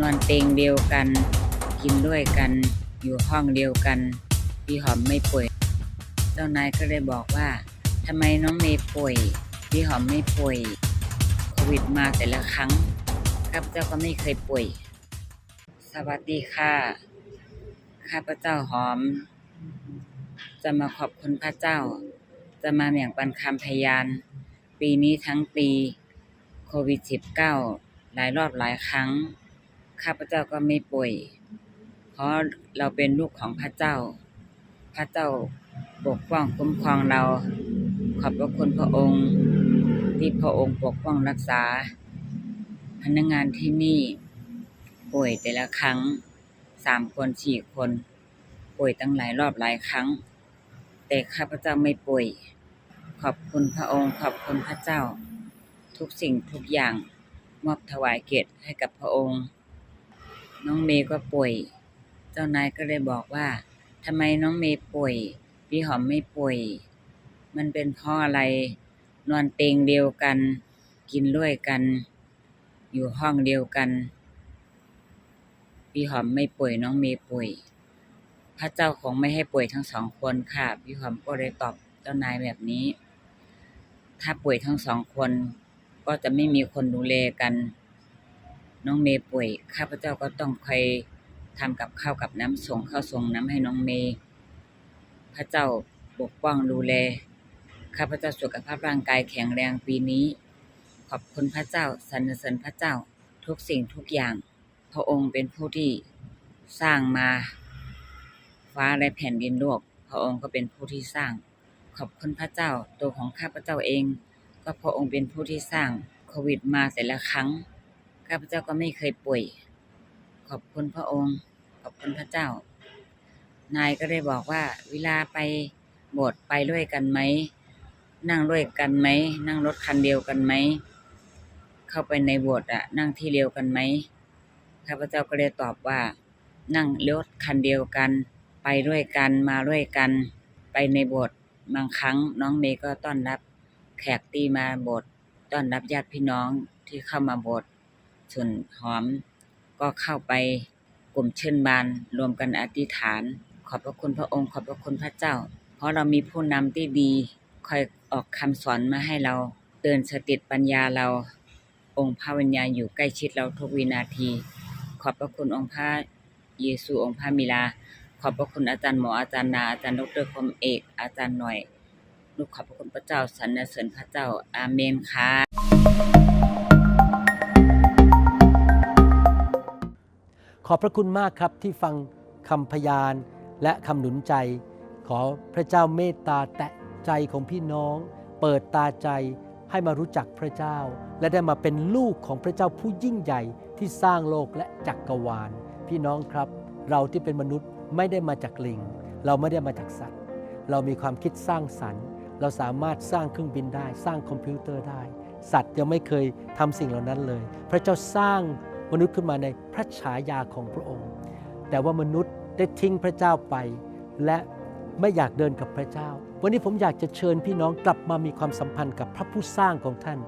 นอนเตียงเดียวกัน กินด้วยกัน อยู่ห้องเดียวกันพี่หอมไม่ป่วย เจ้านายก็เลยบอกว่าทำไมน้องเมย์ป่วยพี่หอมไม่ป่วย โควิดมาแต่ละครั้งข้าพเจ้าก็ไม่เคยป่วย สวัสดีค่ะ ข้าพเจ้าหอม จะมาขอบคุณพระเจ้า จะมาแบ่งปันคำพยาน ปีนี้ทั้งปี โควิด -19 หลายรอบหลายครั้ง ข้าพเจ้าก็ไม่ป่วย เพราะเราเป็นลูกของพระเจ้า พระเจ้าปกป้องคุ้มครองเรา ขอบพระคุณพระองค์ ที่พระองค์ปกป้องรักษา พนักงานที่นี่ป่วยแต่ละครั้งสามคนสี่คนป่วยตั้งหลายรอบหลายครั้ง แต่ข้าพเจ้าไม่ป่วย ขอบคุณพระองค์ขอบคุณพระเจ้า ทุกสิ่งทุกอย่างมอบถวายเกียรติให้กับพระองค์ น้องเมย์ก็ป่วย เจ้านายก็เลยบอกว่าทำไมน้องเมย์ป่วย พี่หอมไม่ป่วย มันเป็นเพราะอะไร นอนเตียงเดียวกัน กินด้วยกัน อยู่ห้องเดียวกัน พี่หอมไม่ป่วยน้องเมย์ป่วย พระเจ้าคงไม่ให้ป่วยทั้งสองคนค่ะ พี่หอมก็เลยตอบเจ้านายแบบนี้ ถ้าป่วยทั้งสองคน ก็จะไม่มีคนดูแลกัน น้องเมย์ป่วย ข้าพเจ้าก็ต้องคอยทำกับข้าวกับน้ำส่งข้าวส่งน้ำให้น้องเมย์พระเจ้าปกป้องดูแล ข้าพเจ้าสุขภาพร่างกายแข็งแรงปีนี้ ขอบคุณพระเจ้าสรรเสริญพระเจ้าทุกสิ่งทุกอย่าง พระองค์เป็นผู้ที่สร้างมา ฟ้าและแผ่นดินโลก พระองค์ก็เป็นผู้ที่สร้าง ขอบคุณพระเจ้าตัวของข้าพเจ้าเอง ก็พระองค์เป็นผู้ที่สร้างโควิดมาแต่ละครั้ง ข้าพเจ้าก็ไม่เคยป่วย ขอบคุณพระองค์ ขอบคุณพระเจ้า นายก็ได้บอกว่า เวลาไปโบสถ์ไปด้วยกันไหม นั่งด้วยกันไหม นั่งรถคันเดียวกันไหม เข้าไปในโบสถ์อะนั่งที่เดียวกันไหมข้าพเจ้าก็เลยตอบว่า นั่งรถคันเดียวกัน ไปด้วยกันมาด้วยกัน ไปในโบสถ์บางครั้งน้องเมย์ก็ต้อนรับ แขกที่มาโบสถ์ต้อนรับญาติพี่น้องที่เข้ามาโบสถ์ ส่วนหอมก็เข้าไปกลุ่มเชิญบานรวมกันอธิษฐาน ขอบพระคุณพระองค์ ขอบพระคุณพระเจ้า เพราะเรามีผู้นำที่ดีคอยออกคำสอนมาให้เราเตือนสติปัญญาเรา องค์พระวิญญาณอยู่ใกล้ชิดเราทุกวินาที ขอบพระคุณองค์พระเยซูองค์พระมิลา ขอบพระคุณอาจารย์หมออาจารย์นาอาจารย์ดรคมเอกอาจารย์หน่อยลูกขอบพระคุณพระเจ้าสรรเสริญพระเจ้าอาเมนค่ะ ขอบพระคุณมากครับที่ฟังคำพยานและคำหนุนใจ ขอพระเจ้าเมตตาแตะใจของพี่น้อง เปิดตาใจให้มารู้จักพระเจ้า และได้มาเป็นลูกของพระเจ้าผู้ยิ่งใหญ่ที่สร้างโลกและจักรวาล พี่น้องครับ เราที่เป็นมนุษย์ไม่ได้มาจากลิง เราไม่ได้มาจากสัตว์ เรามีความคิดสร้างสรรค์ เราสามารถสร้างเครื่องบินได้ สร้างคอมพิวเตอร์ได้ สัตว์ยังไม่เคยทำสิ่งเหล่านั้นเลย พระเจ้าสร้าง มนุษย์ขึ้นมาในพระฉายาของพระองค์ แต่ว่ามนุษย์ได้ทิ้งพระเจ้าไป และไม่อยากเดินกับพระเจ้า วันนี้ผมอยากจะเชิญพี่น้องกลับมามีความสัมพันธ์กับพระผู้สร้างของท่าน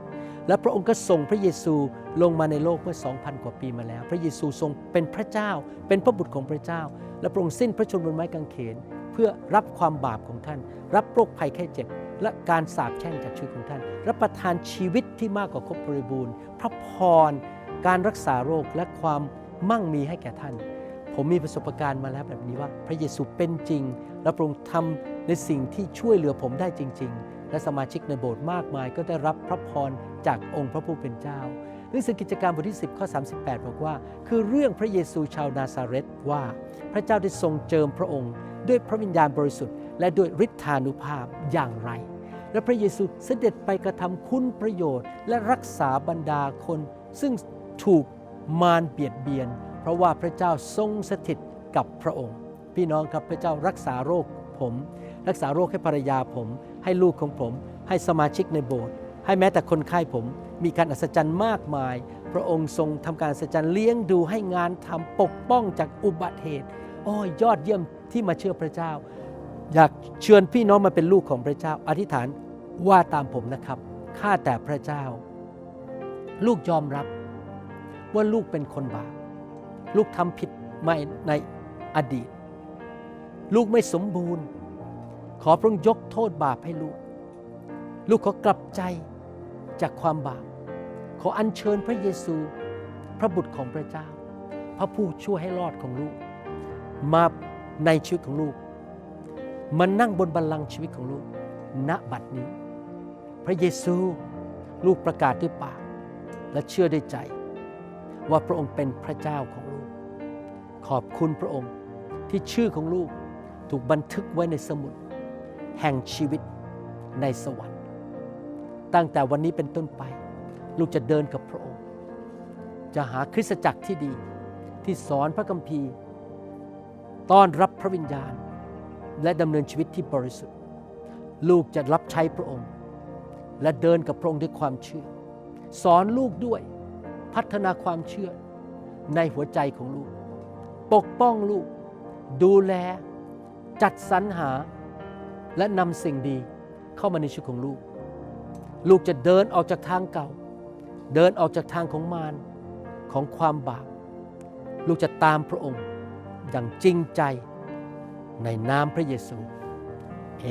และพระองค์ก็ส่งพระเยซูลงมาในโลกเมื่อ 2,000 กว่าปีมาแล้ว พระเยซูทรงเป็นพระเจ้า เป็นพระบุตรของพระเจ้า และพระองค์สิ้นพระชนม์บนไม้กางเขน เพื่อรับความบาปของท่าน รับโรคภัยแค่เจ็บและการสาปแช่งจากชีวิตของท่าน รับประทานชีวิตที่มากกว่าครบบริบูรณ์ พระพร การรักษาโรคและความมั่งมีให้แก่ท่าน ผมมีประสบการณ์มาแล้วแบบนี้ว่า พระเยซูเป็นจริง และพระองค์ทำในสิ่งที่ช่วยเหลือผมได้จริง ๆ และสมาชิกในโบสถ์มากมาย ก็ได้รับพระพรจากองค์พระผู้เป็นเจ้าหนังสือกิจการบทที่ 10 ข้อ 38 บอกว่า คือเรื่องพระเยซูชาวนาซาเรตว่า พระเจ้าได้ทรงเจิมพระองค์ ด้วยพระวิญญาณบริสุทธิ์และด้วยฤทธานุภาพอย่างไร และพระเยซูเสด็จไปกระทำคุณประโยชน์ และรักษาบรรดาคน ซึ่ง ถูกมารเบียดเบียน เพราะว่าพระเจ้าทรงสถิตกับพระองค์ พี่น้องครับพระเจ้ารักษาโรคผม รักษาโรคให้ภรรยาผม ให้ลูกของผม ให้สมาชิกในโบสถ์ให้แม้แต่คนไข้ผม มีการอัศจรรย์มากมาย พระองค์ทรงทำการอัศจรรย์เลี้ยงดูให้งานทำปกป้องจากอุบัติเหตุอ้อยยอดเยี่ยมที่มาเชื่อพระเจ้า อยากเชิญพี่น้องมาเป็นลูกของพระเจ้า อธิษฐานว่าตามผมนะครับข้าแต่พระเจ้า ลูกยอมรับ ว่าลูกเป็นคนบาป ลูกทำผิดมาในอดีต ลูกไม่สมบูรณ์ ขอพระองค์ยกโทษบาปให้ลูก ลูกขอกลับใจจากความบาป ขออัญเชิญพระเยซู พระบุตรของพระเจ้า พระผู้ช่วยให้รอดของลูก มาในชีวิตของลูกมานั่งบนบัลลังก์ชีวิตของลูก ณ บัดนี้ พระเยซูลูกประกาศด้วยปากและเชื่อด้วยใจ ว่าพระองค์เป็นพระเจ้าของลูก ขอบคุณพระองค์ที่ชื่อของลูกถูกบันทึกไว้ในสมุด แห่งชีวิตในสวรรค์ ตั้งแต่วันนี้เป็นต้นไป ลูกจะเดินกับพระองค์ จะหาคริสตจักรที่ดีที่สอนพระคัมภีร์ ต้อนรับพระวิญญาณ และดำเนินชีวิตที่บริสุทธิ์ ลูกจะรับใช้พระองค์ และเดินกับพระองค์ด้วยความเชื่อ สอนลูกด้วย พัฒนาความเชื่อในหัวใจของลูก ปกป้องลูก ดูแล จัดสรรหา และนำสิ่งดีเข้ามาในชีวิตของลูก ลูกจะเดินออกจากทางเก่า เดินออกจากทางของมารของความบาป ลูกจะตามพระองค์อย่างจริงใจในนามพระเยซู เอ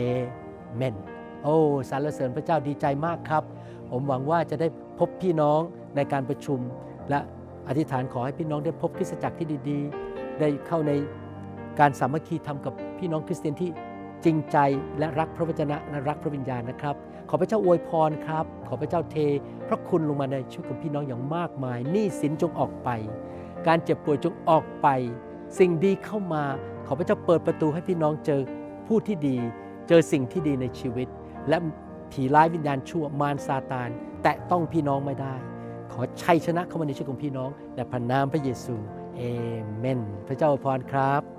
เมน โอ้สรรเสริญพระเจ้าดีใจมากครับ ผมหวังว่าจะได้พบพี่น้องในการประชุม และอธิษฐานขอให้พี่น้องได้พบคริสตจักรที่ดีๆ ได้เข้าในการสามัคคีทำกับพี่น้องคริสเตียนที่จริงใจและรักพระวจนะและรักพระวิญญาณนะครับ ขอพระเจ้าอวยพรครับ ขอพระเจ้าเท พระคุณลงมาในชีวิตของพี่น้องอย่างมากมายหนี้สินจงออกไป การเจ็บป่วยจงออกไป สิ่งดีเข้ามา ขอพระเจ้าเปิดประตูให้พี่น้องเจอผู้ที่ดี เจอสิ่งที่ดีในชีวิต และ ผีร้ายวิญญาณชั่วมารซาตาน แตะต้องพี่น้องไม่ได้ ขอชัยชนะเข้ามาในชีวิตของพี่น้องในพระนามพระเยซูเอเมน พระเจ้าอวยพรครับ